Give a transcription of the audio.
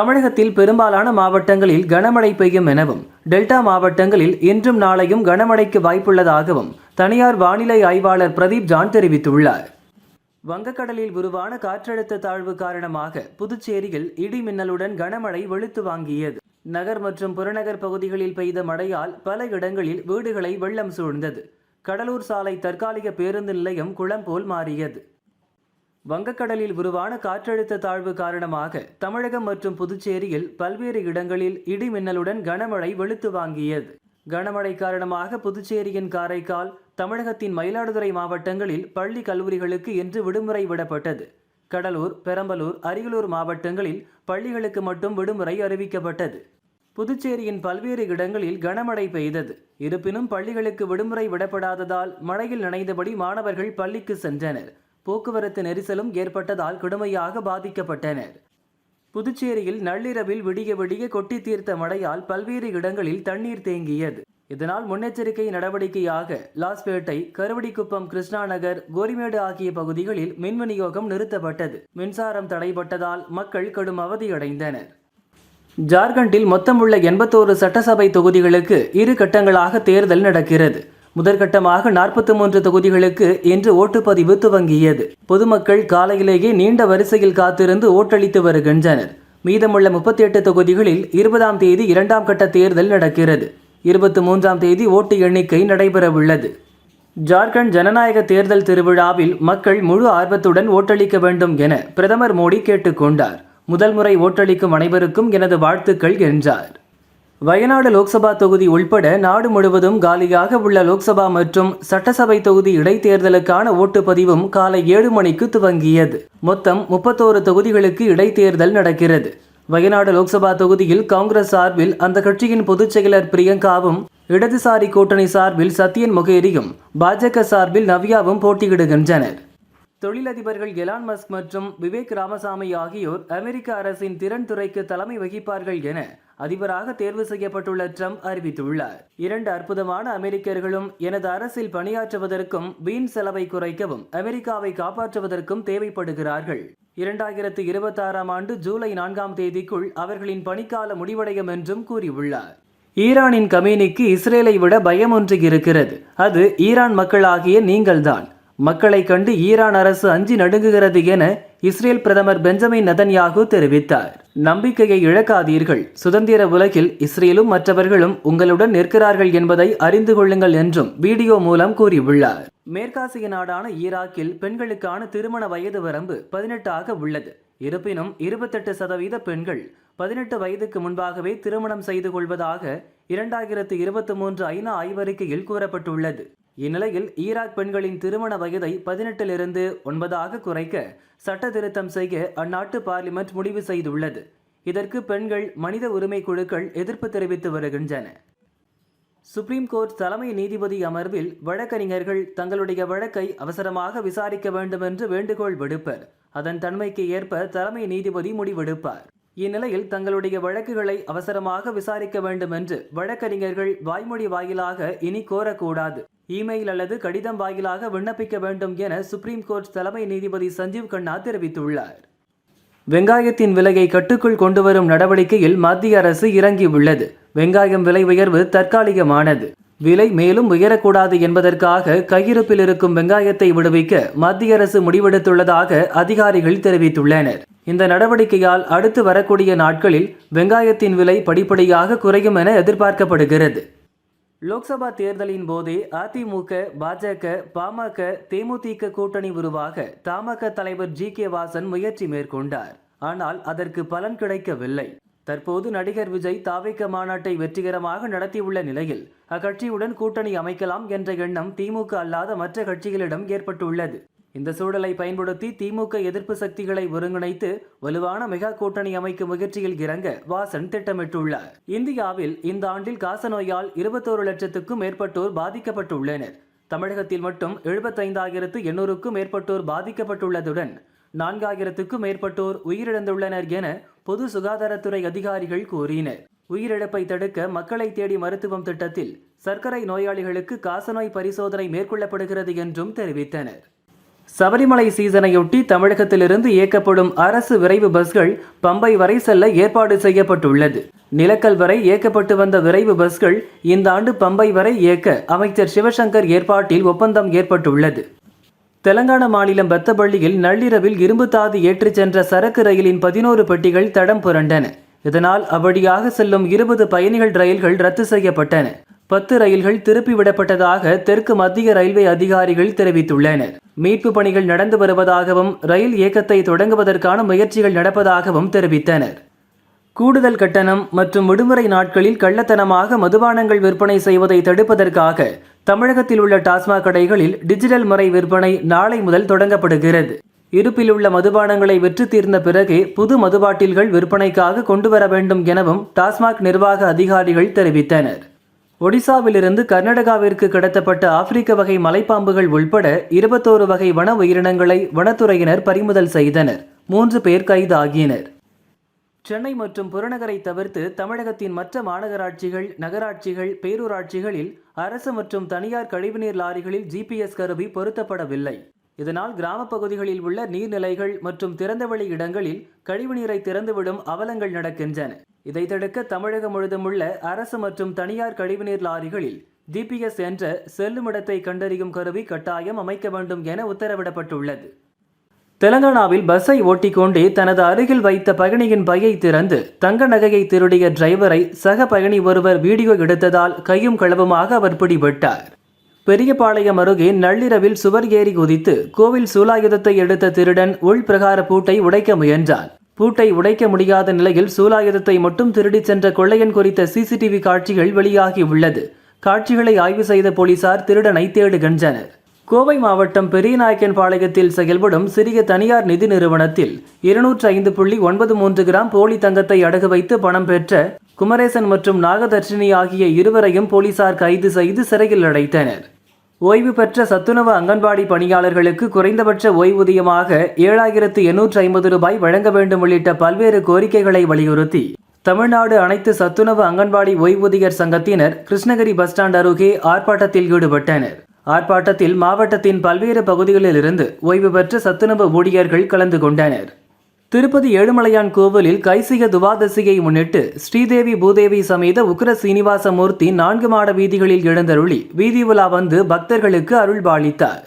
தமிழகத்தில் பெரும்பாலான மாவட்டங்களில் கனமழை பெய்யும் எனவும் டெல்டா மாவட்டங்களில் இன்றும் நாளையும் கனமழைக்கு வாய்ப்புள்ளதாகவும் தனியார் வானிலை ஆய்வாளர் பிரதீப் ஜான் தெரிவித்துள்ளார். வங்கக்கடலில் உருவான காற்றழுத்த தாழ்வு காரணமாக புதுச்சேரியில் இடி மின்னலுடன் கனமழை வெளுத்து வாங்கியது. நகர் மற்றும் புறநகர் பகுதிகளில் பெய்த மழையால் பல இடங்களில் வீடுகளை வெள்ளம் சூழ்ந்தது. கடலூர் சாலை தற்காலிக பேருந்து நிலையம் குளம் போல் மாறியது. வங்கக்கடலில் உருவான காற்றழுத்த தாழ்வு காரணமாக தமிழகம் மற்றும் புதுச்சேரியில் பல்வேறு இடங்களில் இடி மின்னலுடன் கனமழை வெளுத்து வாங்கியது. கனமழை காரணமாக புதுச்சேரியின் காரைக்கால் தமிழகத்தின் மயிலாடுதுறை மாவட்டங்களில் பள்ளி கல்லூரிகளுக்கு இன்று விடுமுறை விடப்பட்டது. கடலூர் பெரம்பலூர் அரியலூர் மாவட்டங்களில் பள்ளிகளுக்கு மட்டும் விடுமுறை அறிவிக்கப்பட்டது. புதுச்சேரியின் பல்வேறு இடங்களில் கனமழை பெய்தது. இருப்பினும் பள்ளிகளுக்கு விடுமுறை விடப்படாததால் மழையில் நனைந்தபடி மாணவர்கள் பள்ளிக்கு சென்றனர். போக்குவரத்து நெரிசலும் ஏற்பட்டதால் கடுமையாக பாதிக்கப்பட்டனர். புதுச்சேரியில் நள்ளிரவில் விடிய விடிய கொட்டி தீர்த்த மழையால் பல்வேறு இடங்களில் தண்ணீர் தேங்கியது. இதனால் முன்னெச்சரிக்கை நடவடிக்கையாக லாஸ்பேட்டை கருவடிக்குப்பம் கிருஷ்ணா நகர் கோரிமேடு ஆகிய பகுதிகளில் மின் விநியோகம் நிறுத்தப்பட்டது. மின்சாரம் தடைப்பட்டதால் மக்கள் கடும் அவதியடைந்தனர். ஜார்க்கண்டில் மொத்தமுள்ள எண்பத்தோரு சட்டசபை தொகுதிகளுக்கு இரு கட்டங்களாக தேர்தல் நடக்கிறது. முதற்கட்டமாக நாற்பத்தி மூன்று தொகுதிகளுக்கு இன்று ஓட்டுப்பதிவு துவங்கியது. பொதுமக்கள் காலையிலேயே நீண்ட வரிசையில் காத்திருந்து ஓட்டளித்து வருகின்றனர். மீதமுள்ள முப்பத்தி எட்டு தொகுதிகளில் இருபதாம் தேதி இரண்டாம் கட்ட தேர்தல் நடக்கிறது. இருபத்தி மூன்றாம் தேதி ஓட்டு எண்ணிக்கை நடைபெறவுள்ளது. ஜார்க்கண்ட் ஜனநாயக தேர்தல் திருவிழாவில் மக்கள் முழு ஆர்வத்துடன் ஓட்டளிக்க வேண்டும் என பிரதமர் மோடி கேட்டுக்கொண்டார். முதல் முறை ஓட்டளிக்கும் அனைவருக்கும் எனது வாழ்த்துக்கள் என்றார். வயநாடு லோக்சபா தொகுதி உள்பட நாடு முழுவதும் காலியாக உள்ள லோக்சபா மற்றும் சட்டசபை தொகுதி இடைத்தேர்தலுக்கான ஓட்டுப்பதிவும் காலை ஏழு மணிக்கு துவங்கியது. மொத்தம் முப்பத்தோரு தொகுதிகளுக்கு இடைத்தேர்தல் நடக்கிறது. வயநாடு லோக்சபா தொகுதியில் காங்கிரஸ் சார்பில் அந்த கட்சியின் பொதுச் செயலர் பிரியங்காவும் இடதுசாரி கூட்டணி சார்பில் சத்யன் முகேரியும் பாஜக சார்பில் நவ்யாவும் போட்டியிடுகின்றனர். தொழிலதிபர்கள் எலான் மஸ்க் மற்றும் விவேக் ராமசாமி ஆகியோர் அமெரிக்க அரசின் திறன் துறைக்கு தலைமை வகிப்பார்கள் என அதிபராக தேர்வு செய்யப்பட்டுள்ள ட்ரம்ப் அறிவித்துள்ளார். இரண்டு அற்புதமான அமெரிக்கர்களும் எனது அரசில் பணியாற்றுவதற்கும் வீண் செலவை குறைக்கவும் அமெரிக்காவை காப்பாற்றுவதற்கும் தேவைப்படுகிறார்கள். இரண்டாயிரத்து இருபத்தாறாம் ஆண்டு ஜூலை நான்காம் தேதிக்குள் அவர்களின் பணிக்கால முடிவடையும் என்றும் கூறியுள்ளார். ஈரானின் கமேனிக்கு இஸ்ரேலை விட பயம் ஒன்று இருக்கிறது. அது ஈரான் மக்களாகிய நீங்கள்தான். மக்களை கண்டு ஈரான் அரசு அஞ்சி நடுங்குகிறது என இஸ்ரேல் பிரதமர் பெஞ்சமின் நதன்யாகு தெரிவித்தார். நம்பிக்கையை இழக்காதீர்கள். சுதந்திர உலகில் இஸ்ரேலும் மற்றவர்களும் உங்களுடன் நிற்கிறார்கள் என்பதை அறிந்து கொள்ளுங்கள் என்றும் வீடியோ மூலம் கூறியுள்ளார். மேற்காசிய நாடான ஈராக்கில் பெண்களுக்கான திருமண வயது வரம்பு பதினெட்டாக உள்ளது. இருப்பினும் இருபத்தெட்டு சதவீத பெண்கள் பதினெட்டு வயதுக்கு முன்பாகவே திருமணம் செய்து கொள்வதாக இரண்டாயிரத்து இருபத்தி மூன்று ஐநா ஆய்வறிக்கையில் கூறப்பட்டுள்ளது. இந்நிலையில் ஈராக் பெண்களின் திருமண வயதை பதினெட்டிலிருந்து ஒன்பதாக குறைக்க சட்ட திருத்தம் செய்ய அந்நாட்டு பார்லிமெண்ட் முடிவு செய்துள்ளது. இதற்கு பெண்கள் மனித உரிமை குழுக்கள் எதிர்ப்பு தெரிவித்து வருகின்றன. சுப்ரீம் கோர்ட் தலைமை நீதிபதி அமர்வில் வழக்கறிஞர்கள் தங்களுடைய வழக்கை அவசரமாக விசாரிக்க வேண்டும் என்று வேண்டுகோள் விடுப்பர். அதன் தன்மைக்கு ஏற்ப தலைமை நீதிபதி முடிவெடுப்பார். இந்நிலையில் தங்களுடைய வழக்குகளை அவசரமாக விசாரிக்க வேண்டும் என்று வழக்கறிஞர்கள் வாய்மொழி வாயிலாக இனி கோரக்கூடாது. இமெயில் அல்லது கடிதம் வாயிலாக விண்ணப்பிக்க வேண்டும் என சுப்ரீம் கோர்ட் தலைமை நீதிபதி சஞ்சீவ் கண்ணா தெரிவித்துள்ளார். வெங்காயத்தின் விலையை கட்டுக்குள் கொண்டுவரும் நடவடிக்கையில் மத்திய அரசு இறங்கியுள்ளது. வெங்காயம் விலை உயர்வு தற்காலிகமானது. விலை மேலும் உயரக்கூடாது என்பதற்காக கையிருப்பில் இருக்கும் வெங்காயத்தை விடுவிக்க மத்திய அரசு முடிவெடுத்துள்ளதாக அதிகாரிகள் தெரிவித்துள்ளனர். இந்த நடவடிக்கையால் அடுத்து வரக்கூடிய நாட்களில் வெங்காயத்தின் விலை படிப்படியாக குறையும் என எதிர்பார்க்கப்படுகிறது. லோக்சபா தேர்தலின் போதே அதிமுக பாஜக பாமக தேமுதிக கூட்டணி உருவாக தமாக தலைவர் ஜி கே வாசன் முயற்சி மேற்கொண்டார். ஆனால் அதற்கு பலன் கிடைக்கவில்லை. தற்போது நடிகர் விஜய் தாவிக்க மாநாட்டை வெற்றிகரமாக நடத்தியுள்ள நிலையில் அக்கட்சியுடன் கூட்டணி அமைக்கலாம் என்ற எண்ணம் திமுக அல்லாத மற்ற கட்சிகளிடம் ஏற்பட்டுள்ளது. இந்த சூழலை பயன்படுத்தி திமுக எதிர்ப்பு சக்திகளை ஒருங்கிணைத்து வலுவான மெகா கூட்டணி அமைக்கும் முயற்சியில் இறங்க வாசன் திட்டமிட்டுள்ளார். இந்தியாவில் இந்த ஆண்டில் காசநோயால் இருபத்தோரு லட்சத்துக்கும் மேற்பட்டோர் பாதிக்கப்பட்டுள்ளனர். தமிழகத்தில் மட்டும் எழுபத்தைந்தாயிரத்து எண்ணூறுக்கும் மேற்பட்டோர் பாதிக்கப்பட்டுள்ளதுடன் நான்காயிரத்துக்கும் மேற்பட்டோர் உயிரிழந்துள்ளனர் என பொது சுகாதாரத்துறை அதிகாரிகள் கூறினர். உயிரிழப்பை தடுக்க மக்களை தேடி மருத்துவம் திட்டத்தில் சர்க்கரை நோயாளிகளுக்கு காசநோய் பரிசோதனை மேற்கொள்ளப்படுகிறது என்றும் தெரிவித்தனர். சபரிமலை சீசனையொட்டி தமிழகத்திலிருந்து இயக்கப்படும் அரசு விரைவு பஸ்கள் பம்பை வரை செல்ல ஏற்பாடு செய்யப்பட்டுள்ளது. நிலக்கல் வரை இயக்கப்பட்டு வந்த விரைவு பஸ்கள் இந்த ஆண்டு பம்பை வரை இயக்க அமைச்சர் சிவசங்கர் ஏற்பாட்டில் ஒப்பந்தம் ஏற்பட்டுள்ளது. தெலங்கானா மாநிலம் பெத்தபள்ளியில் நள்ளிரவில் இரும்பு தாது ஏற்றிச் சென்ற சரக்கு ரயிலின் பதினோரு பெட்டிகள் தடம் புரண்டன. இதனால் அவ்வழியாக செல்லும் இருபது பயணிகள் ரயில்கள் ரத்து செய்யப்பட்டன. பத்து ரயில்கள் திருப்பி விடப்பட்டதாக தெற்கு மத்திய ரயில்வே அதிகாரிகள் தெரிவித்துள்ளனர். மீட்பு பணிகள் நடந்து வருவதாகவும் ரயில் இயக்கத்தை தொடங்குவதற்கான முயற்சிகள் நடப்பதாகவும் தெரிவித்தனர். கூடுதல் கட்டணம் மற்றும் விடுமுறை நாட்களில் கள்ளத்தனமாக மதுபானங்கள் விற்பனை செய்வதை தடுப்பதற்காக தமிழகத்தில் உள்ள டாஸ்மாக் கடைகளில் டிஜிட்டல் முறை விற்பனை நாளை முதல் தொடங்கப்படுகிறது. இருப்பில் உள்ள மதுபானங்களை விற்று தீர்ந்த பிறகே புது மதுபாட்டில்கள் விற்பனைக்காக கொண்டு வர வேண்டும் எனவும் டாஸ்மாக் நிர்வாக அதிகாரிகள் தெரிவித்தனர். ஒடிசாவிலிருந்து கர்நாடகாவிற்கு கடத்தப்பட்ட ஆப்பிரிக்க வகை மலைப்பாம்புகள் உள்பட இருபத்தோரு வகை வன உயிரினங்களை வனத்துறையினர் பறிமுதல் செய்தனர். மூன்று பேர் கைது ஆகியனர் சென்னை மற்றும் புறநகரை தவிர்த்து தமிழகத்தின் மற்ற மாநகராட்சிகள் நகராட்சிகள் பேரூராட்சிகளில் அரசு மற்றும் தனியார் கழிவுநீர் லாரிகளில் ஜிபிஎஸ் கருவி பொருத்தப்படவில்லை. இதனால் கிராமப் பகுதிகளில் உள்ள நீர்நிலைகள் மற்றும் திறந்தவெளி இடங்களில் கழிவுநீரை திறந்துவிடும் அவலங்கள் நடக்கின்றன. இதை தடுக்க தமிழகம் முழுதும் உள்ள அரசு மற்றும் தனியார் கழிவுநீர் லாரிகளில் ஜிபிஎஸ் என்ற செல்லுமிடத்தை கண்டறியும் கருவி கட்டாயம் அமைக்க வேண்டும் என உத்தரவிடப்பட்டுள்ளது. தெலங்கானாவில் பஸ்ஸை ஓட்டிக்கொண்டே தனது அருகில் வைத்த பயணியின் பையை திறந்து தங்க நகையை திருடிய டிரைவரை சக பயணி ஒருவர் வீடியோ எடுத்ததால் கையும் களவுமாக அவர் பிடிபட்டார். பெரியபாளையம் அருகே நள்ளிரவில் சுவர் ஏறி குதித்து கோவில் சூலாயுதத்தை எடுத்த திருடன் உள்பிரகார பூட்டை உடைக்க முயன்றான். பூட்டை உடைக்க முடியாத நிலையில் சூலாயுதத்தை மட்டும் திருடிச் சென்ற கொள்ளையன் குறித்த சிசிடிவி காட்சிகள் வெளியாகி உள்ளது. காட்சிகளை ஆய்வு செய்த போலீசார் திருடனை தேடுகின்றனர். கோவை மாவட்டம் பெரியநாயக்கன் பாளையத்தில் செயல்படும் சிறிய தனியார் நிதி நிறுவனத்தில் இருநூற்று ஐந்து புள்ளி ஒன்பது மூன்று கிராம் போலி தங்கத்தை அடகு வைத்து பணம் பெற்ற குமரேசன் மற்றும் நாகதர்ஷினி ஆகிய இருவரையும் போலீசார் கைது செய்து சிறையில் அடைத்தனர். ஓய்வு பெற்ற சத்துணவு அங்கன்வாடி பணியாளர்களுக்கு குறைந்தபட்ச ஓய்வூதியமாக ஏழாயிரத்து எண்ணூற்று ஐம்பது ரூபாய் வழங்க வேண்டும் உள்ளிட்ட பல்வேறு கோரிக்கைகளை வலியுறுத்தி தமிழ்நாடு அனைத்து சத்துணவு அங்கன்வாடி ஓய்வூதியர் சங்கத்தினர் கிருஷ்ணகிரி பஸ் ஸ்டாண்ட் அருகே ஆர்ப்பாட்டத்தில் ஈடுபட்டனர். ஆர்ப்பாட்டத்தில் மாவட்டத்தின் பல்வேறு பகுதிகளிலிருந்து ஓய்வு பெற்ற சத்துணவு ஊழியர்கள் கலந்து கொண்டனர். திருப்பதி ஏழுமலையான் கோவிலில் கைசிக துவாதசியை முன்னிட்டு ஸ்ரீதேவி பூதேவி சமேத உக்ர சீனிவாச மூர்த்தி நான்கு மாட வீதிகளில் எழுந்தருளி வீதி உலா வந்து பக்தர்களுக்கு அருள்பாலித்தார்.